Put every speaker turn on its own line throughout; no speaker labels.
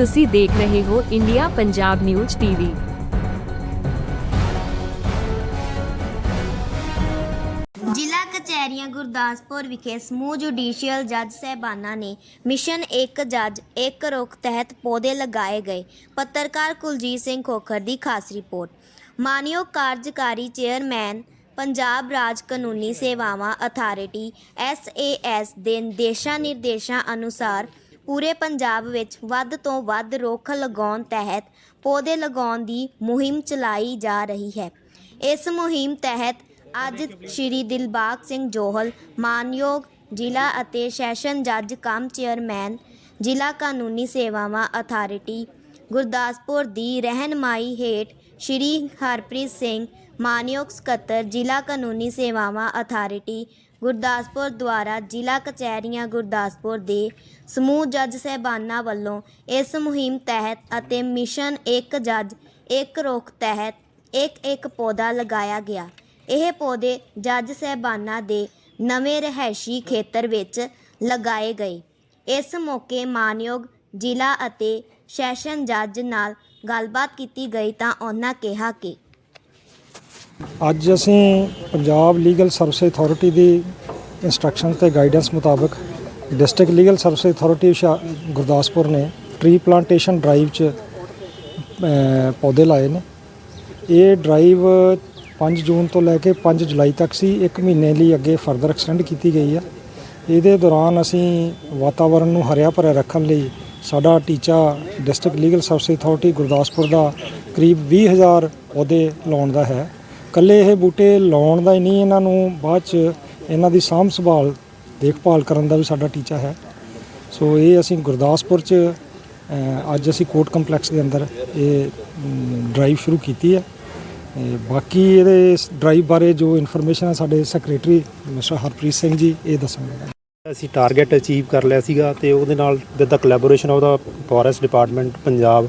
ਤੁਸੀਂ ਦੇਖ ਰਹੇ ਹੋ ਇੰਡੀਆ ਪੰਜਾਬ ਨਿਊਜ਼ ਟੀਵੀ।
ਜ਼ਿਲ੍ਹਾ ਕਚਹਿਰੀਆਂ ਗੁਰਦਾਸਪੁਰ ਵਿਖੇ ਸਮੂਹ ਜੁਡੀਸ਼ੀਅਲ ਜੱਜ ਸਹਿਬਾਨਾਂ ਨੇ ਮਿਸ਼ਨ ਇੱਕ ਜੱਜ ਇੱਕ ਰੁੱਖ ਤਹਿਤ ਪੌਦੇ ਲਗਾਏ ਗਏ। ਪੱਤਰਕਾਰ ਕੁਲਜੀਤ ਸਿੰਘ ਖੋਖਰ ਦੀ ਖਾਸ ਰਿਪੋਰਟ। ਮਾਨਯੋਗ ਕਾਰਜਕਾਰੀ ਚੇਅਰਮੈਨ, ਪੰਜਾਬ ਰਾਜ ਕਾਨੂੰਨੀ ਸੇਵਾਵਾਂ ਅਥਾਰਟੀ ਐਸਏਐਸ ਦੇ ਨਿਰਦੇਸ਼ਾਂ ਨਿਰਦੇਸ਼ਾਂ ਅਨੁਸਾਰ ਪੂਰੇ ਪੰਜਾਬ ਵਿੱਚ ਵੱਧ ਤੋਂ ਵੱਧ ਰੁੱਖ ਲਗਾਉਣ ਤਹਿਤ ਪੌਦੇ ਲਗਾਉਣ ਦੀ ਮੁਹਿੰਮ ਚਲਾਈ ਜਾ ਰਹੀ ਹੈ। ਇਸ ਮੁਹਿੰਮ ਤਹਿਤ ਅੱਜ ਸ਼੍ਰੀ ਦਿਲਬਾਗ ਸਿੰਘ ਜੋਹਲ, ਮਾਨਯੋਗ ਜ਼ਿਲ੍ਹਾ ਅਤੇ ਸੈਸ਼ਨ ਜੱਜ ਕਮ ਚੇਅਰਮੈਨ, ਜ਼ਿਲ੍ਹਾ ਕਾਨੂੰਨੀ ਸੇਵਾਵਾਂ ਅਥਾਰਟੀ, ਗੁਰਦਾਸਪੁਰ ਦੀ ਰਹਿਨਮਾਈ ਹੇਠ ਸ਼੍ਰੀ ਹਰਪ੍ਰੀਤ ਸਿੰਘ, ਮਾਨਯੋਗ ਸਕੱਤਰ, ਜ਼ਿਲ੍ਹਾ ਕਾਨੂੰਨੀ ਸੇਵਾਵਾਂ ਅਥਾਰਟੀ ਗੁਰਦਾਸਪੁਰ ਦੁਆਰਾ ਜ਼ਿਲ੍ਹਾ ਕਚਹਿਰੀਆਂ ਗੁਰਦਾਸਪੁਰ ਦੇ ਸਮੂਹ ਜੱਜ ਸਹਿਬਾਨਾਂ ਵੱਲੋਂ ਇਸ ਮੁਹਿੰਮ ਤਹਿਤ ਅਤੇ ਮਿਸ਼ਨ ਇੱਕ ਜੱਜ, ਇੱਕ ਰੁੱਖ ਤਹਿਤ ਇੱਕ ਇੱਕ ਪੌਦਾ ਲਗਾਇਆ ਗਿਆ। ਇਹ ਪੌਦੇ ਜੱਜ ਸਹਿਬਾਨਾਂ ਦੇ ਨਵੇਂ ਰਹਿائشੀ ਖੇਤਰ ਵਿੱਚ ਲਗਾਏ ਗਏ। ਇਸ ਮੌਕੇ ਮਾਨਯੋਗ ਜ਼ਿਲ੍ਹਾ ਅਤੇ ਸੈਸ਼ਨ ਜੱਜ ਨਾਲ ਗੱਲਬਾਤ ਕੀਤੀ ਗਈ ਤਾਂ ਉਹਨਾਂ ਕਿਹਾ ਕਿ
ਅੱਜ ਅਸੀਂ ਪੰਜਾਬ ਲੀਗਲ ਸਰਵਿਸ ਅਥਾਰਟੀ ਦੀ ਇਨਸਟਰਕਸ਼ਨ ਤੇ ਗਾਈਡੈਂਸ ਮੁਤਾਬਕ ਡਿਸਟ੍ਰਿਕਟ ਲੀਗਲ ਸਰਵਿਸ ਅਥਾਰਟੀ ਹੁਸ਼ਿਆ- ਗੁਰਦਾਸਪੁਰ ਨੇ ਟ੍ਰੀ ਪਲਾਂਟੇਸ਼ਨ ਡਰਾਈਵ 'ਚ ਪੌਦੇ ਲਾਏ ਨੇ। ਇਹ ਡਰਾਈਵ 5 ਜੂਨ ਤੋਂ ਲੈ ਕੇ 5 ਜੁਲਾਈ ਤੱਕ ਸੀ। ਇੱਕ ਮਹੀਨੇ ਲਈ ਅੱਗੇ ਫਰਦਰ ਐਕਸਟੈਂਡ ਕੀਤੀ ਗਈ ਆ। ਇਹਦੇ ਦੌਰਾਨ ਅਸੀਂ ਵਾਤਾਵਰਣ ਨੂੰ ਹਰਿਆ ਭਰਿਆ ਰੱਖਣ ਲਈ ਸਾਡਾ ਟੀਚਾ district legal service authority Gurdaspur ਦਾ ਕਰੀਬ 20000 ਪੌਦੇ ਲਾਉਣ ਦਾ ਹੈ। ਕੱਲੇ ਇਹ ਬੂਟੇ ਲਾਉਣ ਦਾ ਹੀ ਨਹੀਂ, ਇਹਨਾਂ ਨੂੰ ਬਾਅਦ ਚ ਇਹਨਾਂ ਦੀ ਸਾਂਭ ਸੰਭਾਲ, ਦੇਖਭਾਲ ਕਰਨ ਦਾ ਵੀ ਸਾਡਾ ਟੀਚਾ ਹੈ। ਸੋ ਇਹ ਅਸੀਂ ਗੁਰਦਾਸਪੁਰ ਚ ਅੱਜ ਅਸੀਂ ਕੋਰਟ ਕੰਪਲੈਕਸ ਦੇ ਅੰਦਰ ਇਹ ਡਰਾਈਵ ਸ਼ੁਰੂ ਕੀਤੀ ਹੈ। ਬਾਕੀ ਇਹਦੇ ਇਸ ਡਰਾਈਵ ਬਾਰੇ ਜੋ ਇਨਫੋਰਮੇਸ਼ਨ ਹੈ ਸਾਡੇ ਸੈਕਟਰੀ ਮਿਸਟਰ ਹਰਪ੍ਰੀਤ ਸਿੰਘ ਜੀ, ਇਹ ਦੱਸਣਗੇ।
ਅਸੀਂ ਟਾਰਗੇਟ ਅਚੀਵ ਕਰ ਲਿਆ ਸੀਗਾ ਤੇ ਉਹਦੇ ਨਾਲ ਜਿੱਦਾਂ ਦਾ collaboration of forest department Punjab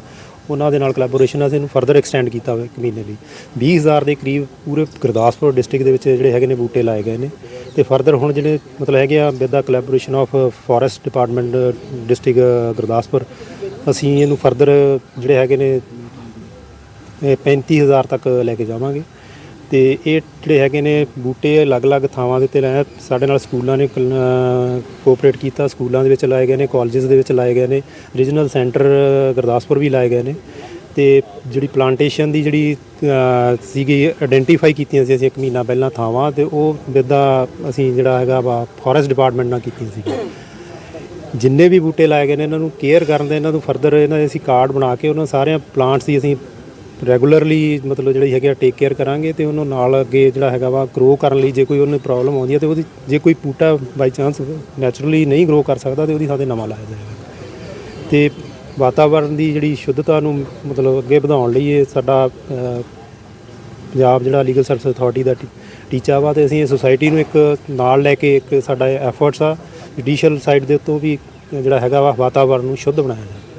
ਉਹਨਾਂ ਦੇ ਨਾਲ ਕੋਲੈਬੋਰੇਸ਼ਨ ਅਸੀਂ ਇਹਨੂੰ ਫਰਦਰ ਐਕਸਟੈਂਡ ਕੀਤਾ ਹੋਇਆ ਇੱਕ ਮਹੀਨੇ ਲਈ। 20000 ਦੇ ਕਰੀਬ ਪੂਰੇ ਗੁਰਦਾਸਪੁਰ ਡਿਸਟ੍ਰਿਕਟ ਦੇ ਵਿੱਚ ਜਿਹੜੇ ਹੈਗੇ ਨੇ ਬੂਟੇ ਲਾਏ ਗਏ ਨੇ। ਤੇ ਫਰਦਰ ਹੁਣ ਜਿਹੜੇ ਮਤਲਬ ਹੈਗੇ ਆ with the collaboration of forest department district Gurdaspur, ਅਸੀਂ ਇਹਨੂੰ ਫਰਦਰ ਜਿਹੜੇ ਹੈਗੇ ਨੇ, ਇਹ 35000 ਤੱਕ ਲੈ ਕੇ ਜਾਵਾਂਗੇ। ਤੇ ਇਹ ਜਿਹੜੇ ਹੈਗੇ ਨੇ ਬੂਟੇ ਅਲੱਗ-ਅਲੱਗ ਥਾਵਾਂ ਦੇ ਉੱਤੇ ਲਾਏ ਸਾਡੇ ਨਾਲ ਸਕੂਲਾਂ ਨੇ ਕੋਆਪਰੇਟ ਕੀਤਾ, ਸਕੂਲਾਂ ਦੇ ਵਿੱਚ ਲਾਏ ਗਏ ਨੇ ਕਾਲਜਸ ਦੇ ਵਿੱਚ ਲਾਏ ਗਏ ਨੇ ਰੀਜਨਲ ਸੈਂਟਰ ਗੁਰਦਾਸਪੁਰ ਵੀ ਲਾਏ ਗਏ ਨੇ। ਤੇ ਜਿਹੜੀ ਪਲਾਂਟੇਸ਼ਨ ਦੀ ਜਿਹੜੀ ਸੀਗੀ ਆਇਡੈਂਟੀਫਾਈ ਕੀਤੀਆਂ ਸੀ ਅਸੀਂ ਇੱਕ ਮਹੀਨਾ ਪਹਿਲਾਂ ਥਾਵਾਂ ਤੇ ਉਹ ਵਿਦਾ ਅਸੀਂ ਜਿਹੜਾ ਹੈਗਾ ਵਾ ਫੋਰੈਸਟ ਡਿਪਾਰਟਮੈਂਟ ਨਾਲ ਕੀਤੀਆਂ ਸੀ। ਜਿੰਨੇ ਵੀ ਬੂਟੇ ਲਾਏ ਗਏ ਨੇ ਇਹਨਾਂ ਨੂੰ ਕੇਅਰ ਕਰਨ ਦੇ, ਇਹਨਾਂ ਨੂੰ ਫਰਦਰ ਇਹਨਾਂ ਦੇ ਅਸੀਂ ਕਾਰਡ ਬਣਾ ਕੇ ਉਹਨਾਂ ਸਾਰਿਆਂ ਪਲਾਂਟਸ ਦੀ ਅਸੀਂ ਰੈਗੂਲਰਲੀ ਮਤਲਬ ਜਿਹੜੀ ਹੈਗੀ ਆ ਟੇਕ ਕੇਅਰ ਕਰਾਂਗੇ ਤੇ ਉਹਨੂੰ ਨਾਲ ਅੱਗੇ ਜਿਹੜਾ ਹੈਗਾ ਵਾ ਗਰੋ ਕਰਨ ਲਈ ਜੇ ਕੋਈ ਉਹਨੂੰ ਪ੍ਰੋਬਲਮ ਆਉਂਦੀ ਹੈ ਤੇ ਉਹਦੀ ਜੇ ਕੋਈ ਬੂਟਾ ਬਾਈ ਚਾਂਸ ਨੈਚੁਰਲੀ ਨਹੀਂ ਗਰੋ ਕਰ ਸਕਦਾ ਤੇ ਉਹਦੀ ਥਾਂ ਤੇ ਨਵਾਂ ਲਾਇਆ ਜਾਏਗਾ। ਤੇ ਵਾਤਾਵਰਣ ਦੀ ਜਿਹੜੀ ਸ਼ੁੱਧਤਾ ਨੂੰ ਮਤਲਬ ਅੱਗੇ ਵਧਾਉਣ ਲਈ ਇਹ ਸਾਡਾ ਪੰਜਾਬ ਜਿਹੜਾ ਲੀਗਲ ਸਰਵਿਸ ਅਥਾਰਟੀ ਦਾ ਟੀ- ਟੀਚਾ ਵਾ ਤੇ ਅਸੀਂ ਇਹ ਸੁਸਾਇਟੀ ਨੂੰ ਇੱਕ ਨਾਲ ਲੈ ਕੇ ਇੱਕ ਸਾਡਾ ਐਫਰਟਸ ਆ ਜੁਡੀਸ਼ੀਅਲ ਸਾਈਡ ਦੇ ਉੱਤੋਂ ਵੀ ਜਿਹੜਾ ਹੈਗਾ ਵਾ ਵਾਤਾਵਰਣ ਨੂੰ ਸ਼ੁੱਧ ਬਣਾਇਆ ਜਾਵੇ।